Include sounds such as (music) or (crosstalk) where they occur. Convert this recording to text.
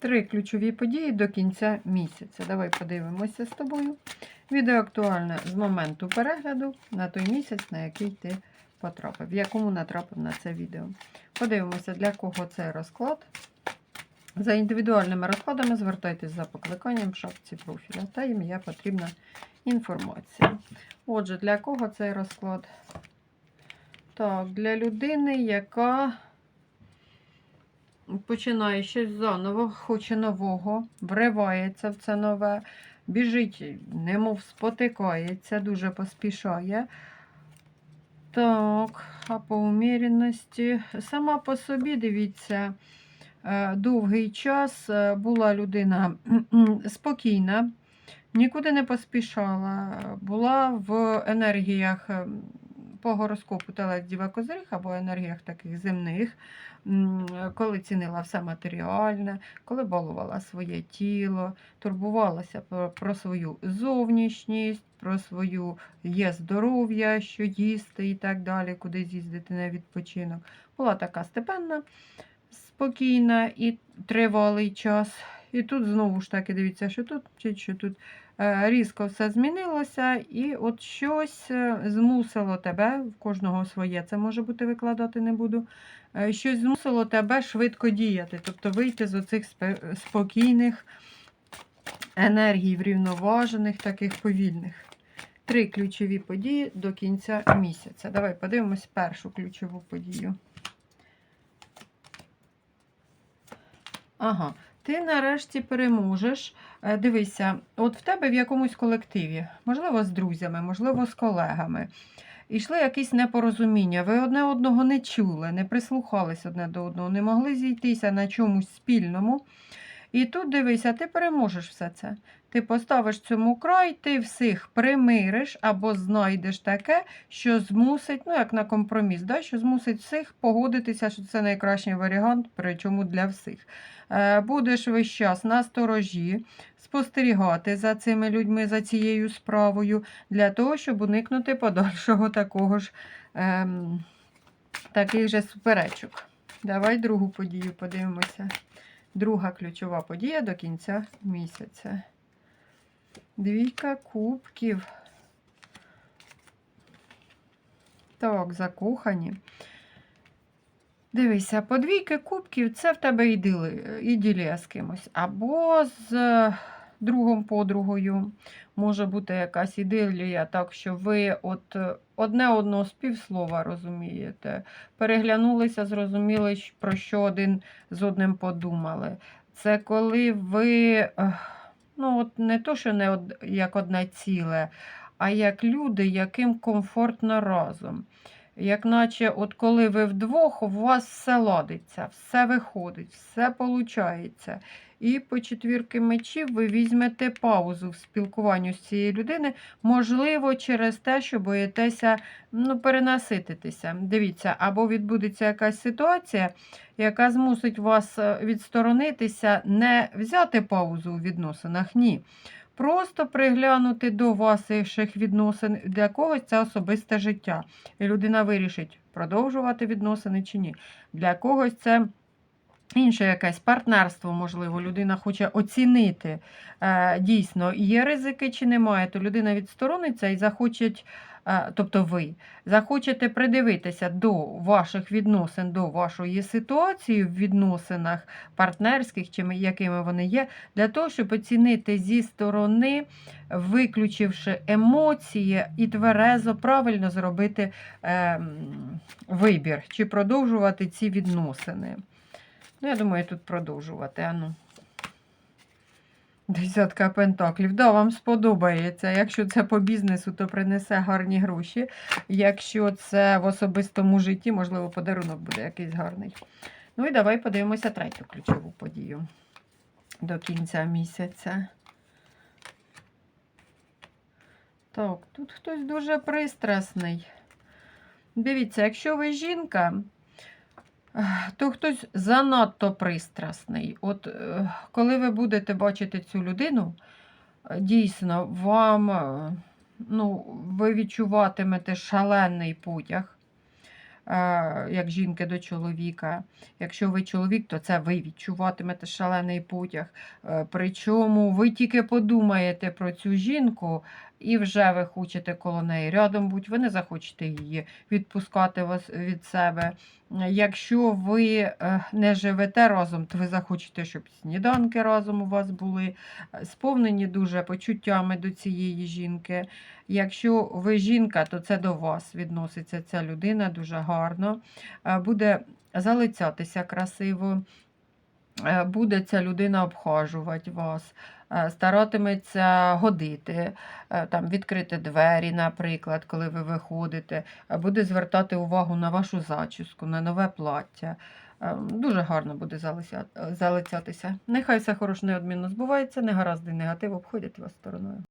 Три ключові події до кінця місяця. Давай подивимося з тобою. Відео актуальне з моменту перегляду на той місяць, на який ти потрапив, в якому натрапив на це відео. Подивимося, для кого цей розклад. За індивідуальними розкладами звертайтесь за покликанням в шапці профіля. Та ім'я потрібна інформація. Отже, для кого цей розклад? Так, для людини, яка починає щось заново, хоче нового, вривається в це нове, біжить, немов спотикається, дуже поспішає. Так, а по уміряності. Сама по собі, дивіться, е, довгий час е, була людина (clears throat) спокійна, нікуди не поспішала, була в енергіях е, по гороскопу Телець Козиріг або енергіях таких земних, коли цінила все матеріальне, коли балувала своє тіло, турбувалася про свою зовнішність, про свою є здоров'я, що їсти і так далі, куди з'їздити на відпочинок. Була така степенна, спокійна і тривалий час. І тут знову ж таки дивіться, що тут, що тут е, різко все змінилося, і от щось е, змусило тебе, в кожного своє це може бути викладати не буду. е, Щось змусило тебе швидко діяти, тобто вийти з оцих спокійних енергій, врівноважених, таких повільних. Три ключові події до кінця місяця. Давай подивимось першу ключову подію. Ага, ти нарешті переможеш. Е, Дивися, от в тебе в якомусь колективі, можливо, з друзями, можливо, з колегами. Ішли якісь непорозуміння, ви одне одного не чули, не прислухались одне до одного, не могли зійтися на чомусь спільному. І тут дивися, ти переможеш все це. Ти поставиш цьому край, ти всіх примириш або знайдеш таке, що змусить, ну як на компроміс, да, що змусить всіх погодитися, що це найкращий варіант, причому для всіх. Е, Будеш весь час на сторожі, спостерігати за цими людьми, за цією справою, для того, щоб уникнути подальшого такого ж ем, таких же суперечок. Давай другу подію подивимося. Друга ключова подія до кінця місяця. Двійка кубків. Так, закохані. Дивися, по двійки кубків це в тебе ідили, іділія з кимось. Або з другом подругою. Може бути якась ідилія, так що ви от е, одне одного з півслова розумієте. Переглянулися, зрозуміли, про що один з одним подумали. Це коли ви, ну от не то, що не од, як одне ціле, а як люди, яким комфортно разом. Як наче, от коли ви вдвох, у вас все ладиться, все виходить, все виходить. І по четвірки мечів ви візьмете паузу в спілкуванні з цією людиною, можливо, через те, що боїтеся ну, перенасититися. Дивіться, або відбудеться якась ситуація, яка змусить вас е, відсторонитися, не взяти паузу у відносинах, ні. Просто приглянути до ваших відносин, для когось це особисте життя. І людина вирішить, продовжувати відносини чи ні. Для когось це інше якесь партнерство, можливо, людина хоче оцінити е, дійсно, є ризики чи немає, то людина відсторониться і захоче, е, тобто ви захочете придивитися до ваших відносин, до вашої ситуації в відносинах партнерських, чи якими вони є, для того, щоб оцінити зі сторони, виключивши емоції і тверезо правильно зробити ем, вибір, чи продовжувати ці відносини. Ну, я думаю, тут продовжувати. Ану. Десятка пентаклів. Да, вам сподобається. Якщо це по бізнесу, то принесе гарні гроші. Якщо це в особистому житті, можливо, подарунок буде якийсь гарний. Ну і давай подивимося третю ключову подію до кінця місяця. Так, тут хтось дуже пристрасний. Дивіться, якщо ви жінка, то хтось занадто пристрасний. От е, коли ви будете бачити цю людину, е, дійсно, вам е, ну, ви відчуватимете шалений потяг. як жінки до чоловіка. Якщо ви чоловік, то це ви відчуватимете шалений потяг. Причому ви тільки подумаєте про цю жінку, і вже ви хочете коло неї рядом бути, ви не захочете її відпускати вас від себе. Якщо ви е, не живете разом, то ви захочете, щоб сніданки разом у вас були, е, сповнені дуже почуттями до цієї жінки. Якщо ви жінка, то це до вас відноситься ця людина дуже гарно. Е, Буде залицятися красиво, буде ця людина обхажувати вас, е, старатиметься годити, е, там, відкрити двері, наприклад, коли ви виходите, е, буде звертати увагу на вашу зачіску, на нове плаття. Е, Дуже гарно буде залицятися. Нехай все хороше неодмінно збувається, негаразди негатив обходять вас стороною.